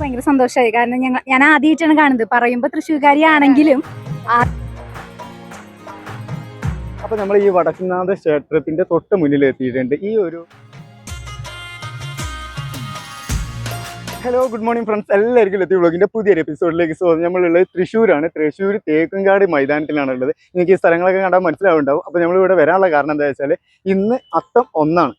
ഭയങ്കര സന്തോഷമായി. കാരണം ഞങ്ങൾ ഞാൻ ആദ്യമായിട്ടാണ് കാണുന്നത്. പറയുമ്പോൾ തൃശ്ശൂർക്കാരിയാണെങ്കിലും അപ്പൊ നമ്മൾ ഈ വടക്കുന്നാഥ ക്ഷേത്രത്തിന്റെ തൊട്ട് മുന്നിൽ എത്തിയിട്ടുണ്ട്. ഈ ഒരു ഹലോ ഗുഡ് മോർണിംഗ് ഫ്രണ്ട്സ് എല്ലാവർക്കും എത്തി വ്ളോഗിന്റെ പുതിയൊരു എപ്പിസോഡിലേക്ക് സ്വാഗതം. നമ്മളുള്ളത് തൃശ്ശൂരാണ്. തൃശ്ശൂർ തേക്കുംകാട് മൈതാനത്തിലാണ് ഉള്ളത്. നിങ്ങൾക്ക് ഈ സ്ഥലങ്ങളൊക്കെ കണ്ടാൽ മനസ്സിലാവുണ്ടാവും. അപ്പോൾ നമ്മൾ ഇവിടെ വരാനുള്ള കാരണം എന്താ വെച്ചാൽ ഇന്ന് അത്തം ഒന്നാണ്.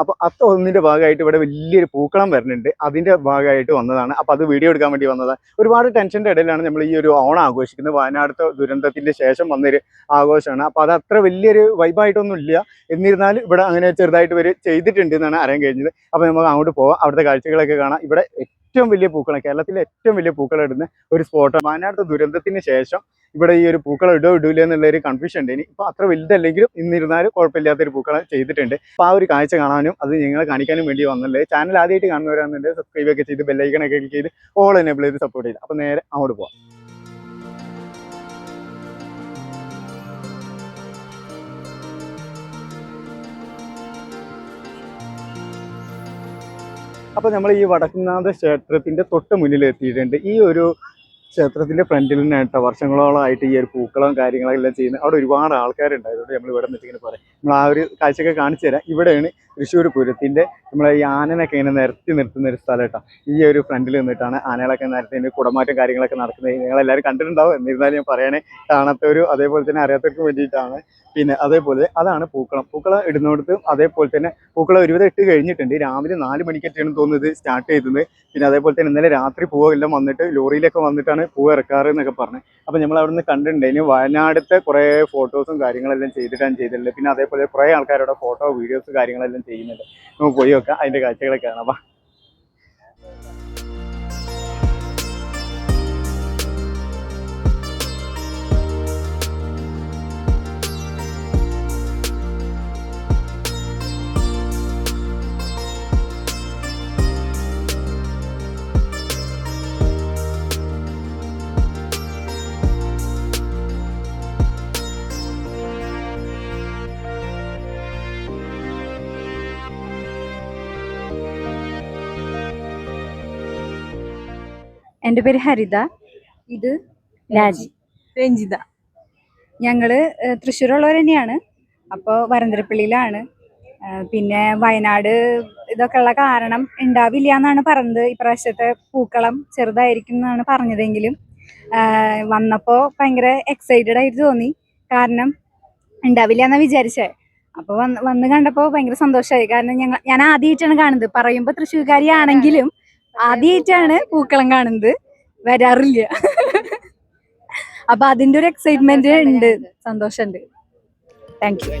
അപ്പോൾ അത്ത ഒന്നിന്റെ ഭാഗമായിട്ട് ഇവിടെ വലിയൊരു പൂക്കളം വരുന്നുണ്ട്. അതിന്റെ ഭാഗമായിട്ട് വന്നതാണ്. അപ്പോൾ അത് വീഡിയോ എടുക്കാൻ വേണ്ടി വന്നതാണ് ഒരുപാട് ടെൻഷന്റെ ഇടയിലാണ് നമ്മൾ ഈ ഒരു ഓണം ആഘോഷിക്കുന്നത്. വയനാടത്തെ ദുരന്തത്തിന്റെ ശേഷം വന്നൊരു ആഘോഷമാണ്. അപ്പോൾ അത് അത്ര വലിയൊരു വൈബായിട്ടൊന്നും ഇല്ല. എന്നിരുന്നാലും ഇവിടെ അങ്ങനെ ചെറുതായിട്ട് ഇവർ ചെയ്തിട്ടുണ്ട് എന്നാണ് അറിയാൻ കഴിഞ്ഞത്. അപ്പോൾ നമുക്ക് അങ്ങോട്ട് പോവാം. അവിടുത്തെ കാഴ്ചകളൊക്കെ കാണാം. ഇവിടെ ഏറ്റവും വലിയ പൂക്കളം കേരളത്തിലെ ഏറ്റവും വലിയ പൂക്കളം ഇടുന്ന ഒരു സ്പോട്ടാണ് വയനാട് ദുരന്തത്തിന് ശേഷം ഇവിടെ ഈ ഒരു പൂക്കളം ഇടോ ഇടൂല എന്നുള്ള ഒരു കൺഫ്യൂഷൻ ഉണ്ട്. ഇനി ഇപ്പോൾ അത്ര വലുതല്ലെങ്കിലും ഇന്നിരുന്നാലും കുഴപ്പമില്ലാത്തൊരു പൂക്കളം ചെയ്തിട്ടുണ്ട്. അപ്പോൾ ആ ഒരു കാഴ്ച കാണാനും അത് നിങ്ങളെ കാണിക്കാനും വേണ്ടി വന്നല്ലേ. ചാനൽ ആദ്യമായിട്ട് കാണുന്നവരാണെന്നുണ്ടെങ്കിൽ സബ്സ്ക്രൈബ് ഒക്കെ ചെയ്ത് ബെല്ലൈക്കണൊക്കെ ക്ലിക്ക് ചെയ്ത് ഓൾ എനേബിൾ ചെയ്ത് സപ്പോർട്ട് ചെയ്ത് അപ്പോൾ നേരെ അങ്ങോട്ട് പോവാം. അപ്പോൾ നമ്മൾ ഈ വടക്കുന്നാഥ ക്ഷേത്രത്തിന്റെ തൊട്ട് മുന്നിൽ എത്തിയിട്ടുണ്ട് ഈ ഒരു ക്ഷേത്രത്തിന്റെ ഫ്രണ്ടിൽ നിന്നായിട്ട് വർഷങ്ങളോളമായിട്ട് ഈ ഒരു പൂക്കളും കാര്യങ്ങളെല്ലാം ചെയ്യുന്നത് അവിടെ ഒരുപാട് ആൾക്കാരുണ്ടായതുകൊണ്ട് നമ്മൾ ഇവിടെ നിന്നിട്ട് ഇങ്ങനെ പറയാം നമ്മൾ ആ ഒരു കാഴ്ചയൊക്കെ കാണിച്ചു തരാം. ഇവിടെയാണ് തൃശ്ശൂർ പൂരത്തിന്റെ നമ്മളെ ഈ ആനനൊക്കെ ഇങ്ങനെ നിരത്തി നിർത്തുന്ന ഒരു സ്ഥലം കേട്ടോ. ഈ ഒരു ഫ്രണ്ടിൽ നിന്നിട്ടാണ് ആനകളൊക്കെ നിരത്തി കുടമാറ്റം കാര്യങ്ങളൊക്കെ നടക്കുന്നത്. നിങ്ങളെല്ലാവരും കണ്ടിട്ടുണ്ടാവും. എന്നിരുന്നാലും ഞാൻ പറയണേ കാണാത്തവരും അതേപോലെ തന്നെ അറിയാത്തവർക്കും വേണ്ടിയിട്ടാണ്. പിന്നെ അതേപോലെ അതാണ് പൂക്കളം. പൂക്കളം ഇടുന്നോടത്ത് അതേപോലെ തന്നെ പൂക്കളം ഒരുവിധം ഇട്ട് കഴിഞ്ഞിട്ടുണ്ട്. രാവിലെ നാല് മണിക്കൊക്കെയാണ് തോന്നുന്നത് സ്റ്റാർട്ട് ചെയ്തത്. പിന്നെ അതേപോലെ തന്നെ ഇന്നലെ രാത്രി പൂവെല്ലാം വന്നിട്ട് ലോറിയിലൊക്കെ വന്നിട്ടാണ് പൂവ് ഇറക്കാറ് എന്നൊക്കെ പറഞ്ഞു. അപ്പോൾ നമ്മൾ അവിടെ നിന്ന് ഇനി വയനാടത്തെ കുറേ ഫോട്ടോസും കാര്യങ്ങളെല്ലാം ചെയ്തിട്ടാണ് ചെയ്തിട്ടുള്ളത്. പിന്നെ അതേപോലെ കുറേ ആൾക്കാരുടെ ഫോട്ടോ വീഡിയോസ് കാര്യങ്ങളെല്ലാം ചെയ്യുന്നുണ്ട്. നമുക്ക് പോയി നോക്കാം. അതിന്റെ കാഴ്ചകളൊക്കെ കാണാം. എന്റെ പേര് ഹരിത. ഇത് രാജി. രഞ്ജിത. ഞങ്ങൾ ഏഹ്, തൃശ്ശൂരുള്ളവർ തന്നെയാണ്. അപ്പോൾ വരന്തരപ്പള്ളിയിലാണ്. ഏഹ്, പിന്നെ വയനാട് ഇതൊക്കെ ഉള്ള കാരണം ഉണ്ടാവില്ല എന്നാണ് പറഞ്ഞത്. ഇപ്രാവശ്യത്തെ പൂക്കളം ചെറുതായിരിക്കും എന്നാണ് പറഞ്ഞതെങ്കിലും. ഏഹ്, വന്നപ്പോൾ ഭയങ്കര എക്സൈറ്റഡ് ആയിട്ട് തോന്നി. കാരണം ഉണ്ടാവില്ല എന്നാ വിചാരിച്ചേ. അപ്പോൾ വന്ന് വന്ന് കണ്ടപ്പോൾ ഭയങ്കര സന്തോഷമായി കാരണം ഞങ്ങൾ ഞാൻ ആദ്യമായിട്ടാണ് കാണുന്നത്. പറയുമ്പോൾ തൃശ്ശൂർക്കാരിയാണെങ്കിലും ആദ്യമായിട്ടാണ് പൂക്കളം കാണുന്നത്. വരാറില്ല. അപ്പൊ അതിന്റെ ഒരു എക്സൈറ്റ്മെന്റ് ഉണ്ട്. സന്തോഷമുണ്ട്. താങ്ക് യു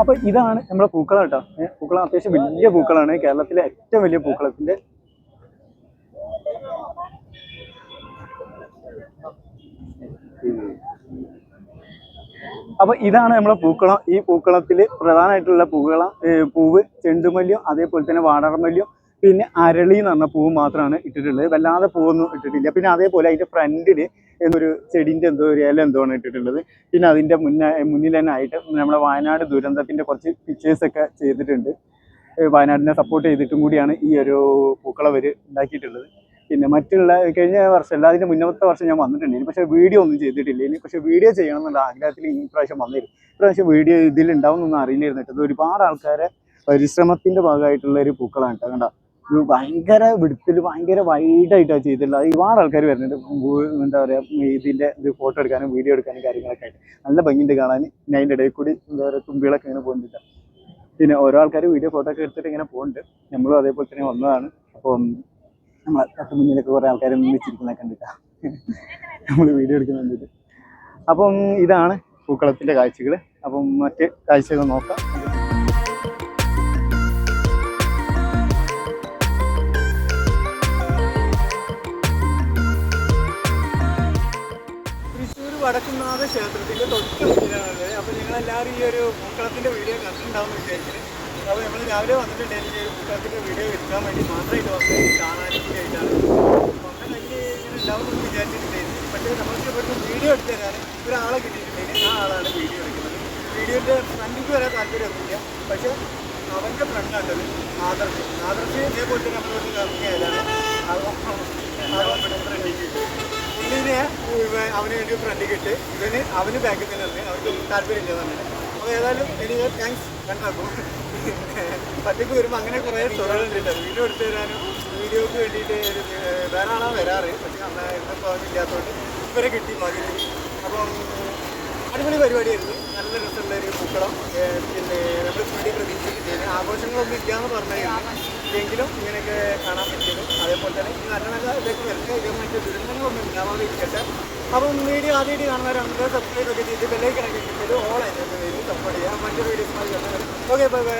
അപ്പൊ ഇതാണ് നമ്മുടെ പൂക്കളം കേട്ടോ. പൂക്കളം അത്യാവശ്യം വലിയ പൂക്കളാണ്. കേരളത്തിലെ ഏറ്റവും വലിയ പൂക്കളത്തിന്റെ അപ്പൊ ഇതാണ് നമ്മുടെ പൂക്കളം. ഈ പൂക്കളത്തിൽ പ്രധാനമായിട്ടുള്ള പൂക്കള പൂവ് ചെണ്ടുമല്ലിയും അതേപോലെ തന്നെ വാടാർമല്ലിയും പിന്നെ അരളി എന്ന് പറഞ്ഞ പൂവ് മാത്രമാണ് ഇട്ടിട്ടുള്ളത്. വല്ലാതെ പൂവൊന്നും ഇട്ടിട്ടില്ല. പിന്നെ അതേപോലെ അതിന്റെ ഫ്രണ്ടിൽ ഒരു ചെടിന്റെ എന്തോ ഒരു ഇല എന്തോ ആണ് ഇട്ടിട്ടുള്ളത്. പിന്നെ അതിന്റെ മുന്നേ മുന്നിൽ തന്നെ ആയിട്ട് നമ്മുടെ വയനാട് ദുരന്തത്തിന്റെ കുറച്ച് പിക്ചേഴ്സ് ഒക്കെ ചെയ്തിട്ടുണ്ട്. വയനാടിനെ സപ്പോർട്ട് ചെയ്തിട്ടും കൂടിയാണ് ഈ ഒരു പൂക്കളവർ ഉണ്ടാക്കിയിട്ടുള്ളത്. പിന്നെ മറ്റുള്ള കഴിഞ്ഞ വർഷം അല്ല അതിന്റെ മുന്നത്തെ വർഷം ഞാൻ വന്നിട്ടുണ്ട് ഇനി പക്ഷെ വീഡിയോ ഒന്നും ചെയ്തിട്ടില്ല ഇനി പക്ഷെ വീഡിയോ ചെയ്യണം എന്നുള്ള ആഗ്രഹത്തിൽ ഈ പ്രാവശ്യം വന്നിരുന്നു. ഇപ്രാവശ്യം വീഡിയോ ഇതിൽ ഉണ്ടാവുന്നൊന്നും അറിയില്ലായിരുന്നു കേട്ടത് ഒരുപാട് ആൾക്കാരെ പരിശ്രമത്തിന്റെ ഭാഗമായിട്ടുള്ള ഒരു പൂക്കളാണ് കേട്ടോ. ഭയങ്കര വിടുത്തിൽ ഭയങ്കര വൈഡായിട്ടാണ് ചെയ്തിട്ടുള്ളത്. ഒരുപാട് ആൾക്കാർ വരുന്നുണ്ട്. എന്താ പറയുക ഇതിന്റെ ഇത് ഫോട്ടോ എടുക്കാനും വീഡിയോ എടുക്കാനും കാര്യങ്ങളൊക്കെ ആയിട്ട്. നല്ല ഭംഗിയുണ്ട് കാണാൻ. പിന്നെ അതിന്റെ ഇടയിൽ കൂടി എന്താ പറയുക തുമ്പികളൊക്കെ ഇങ്ങനെ പോകുന്നുണ്ട് പിന്നെ ഓരോ ആൾക്കാർ വീഡിയോ ഫോട്ടോ ഒക്കെ എടുത്തിട്ട് ഇങ്ങനെ പോകുന്നുണ്ട് നമ്മളും അതേപോലെ തന്നെ വന്നതാണ്. അപ്പോൾ നമ്മളെ തൊട്ട് മുന്നിലൊക്കെ കുറേ ആൾക്കാർ ഒന്നിച്ചിരിക്കുന്നതൊക്കെ കണ്ടിട്ടാണ് നമ്മൾ വീഡിയോ എടുക്കുന്നത് കണ്ടിട്ട്. അപ്പം ഇതാണ് പൂക്കളത്തിന്റെ കാഴ്ചകൾ അപ്പം മറ്റ് കാഴ്ചകൾ നോക്കാം. ക്ഷേത്രത്തിന്റെ തൊട്ട് മുന്നിലാണുള്ളത് അപ്പോൾ ഞങ്ങളെല്ലാവരും ഈ ഒരു പൂക്കളത്തിന്റെ വീഡിയോ കണ്ടിട്ടുണ്ടാവും വിചാരിക്കുന്നത് അപ്പോൾ നമ്മൾ രാവിലെ വന്നിട്ട് ഈ ഒരു പൂക്കളത്തിന്റെ വീഡിയോ എടുക്കാൻ വേണ്ടി മാത്രമായിട്ട് വന്നത് കാണാനും കൂടി ആയിട്ടാണ്. അങ്ങനെ വലിയ ഇങ്ങനെ ഉണ്ടാവും എന്ന് വിചാരിച്ചിട്ടുണ്ടായിരുന്നു. പക്ഷേ നമ്മൾക്ക് ഇവിടുന്ന് വീഡിയോ എടുത്തു തരാൻ ഒരാളെ കിട്ടിയിട്ടുണ്ടെങ്കിൽ ആ ആളാണ് വീഡിയോ എടുക്കുന്നത്. വീഡിയോന്റെ ഫ്രണ്ടിക്ക് വരാൻ താല്പര്യമൊന്നുമില്ല. പക്ഷേ അവന്റെ ഫ്രണ്ടാണത് ആദർശ്. ആദർശ് ഇതേപോലെ തന്നെ നമ്മളോട് കറങ്ങിയതാണ് പുള്ളിനെ ഇവ- അവന് വേണ്ടി ഫ്രണ്ട് കിട്ടി. ഇവന് അവന് ബാക്കിൽ തന്നെ ഇറങ്ങി. അവർക്ക് താല്പര്യമില്ല തന്നെ അപ്പോൾ ഏതായാലും എനിക്ക് താങ്ക്സ് കണ്ടാക്കും. പറ്റക്ക് വരുമ്പോൾ അങ്ങനെ കുറേ സ്റ്റോറികളുണ്ട് വീഡിയോ എടുത്തു തരാനും വീഡിയോക്ക് വേണ്ടിയിട്ട് ഒരു, ആളാണ് വരാറ്. പക്ഷേ അന്ന് ഇന്നിപ്പോൾ ഇല്ലാത്തതുകൊണ്ട് ഇവരെ കിട്ടി ഭാഗ്യത്തിൽ അപ്പം അടിപൊളി പരിപാടിയായിരുന്നു. നല്ല രസമുള്ള ഒരു പൂക്കളം. പിന്നെ നമ്മൾ വേണ്ടി പ്രതീക്ഷിക്കുന്നതിന് ആഘോഷങ്ങളൊന്നും ഇല്ല എന്ന് പറഞ്ഞായിരുന്നു എങ്കിലും ഇങ്ങനെയൊക്കെ കാണാൻ പറ്റിയത്. അതേപോലെ തന്നെ നല്ല നല്ല ഇതൊക്കെ ദുരന്തങ്ങളൊന്നും ഉണ്ടാവാതെ ഇരിക്കട്ടെ അപ്പം വീഡിയോ ആദ്യമായിട്ട് കാണുന്നവരാണെങ്കിൽ സബ്സ്ക്രൈബ് ഒക്കെ ചെയ്ത് ബെല്ലൈക്കണൊക്കെ കിട്ടിയത് ഓൾ വരും സപ്പോർട്ട് ചെയ്യാം. മറ്റൊരു വീഡിയോസ് ഓക്കെ ബൈ ബൈ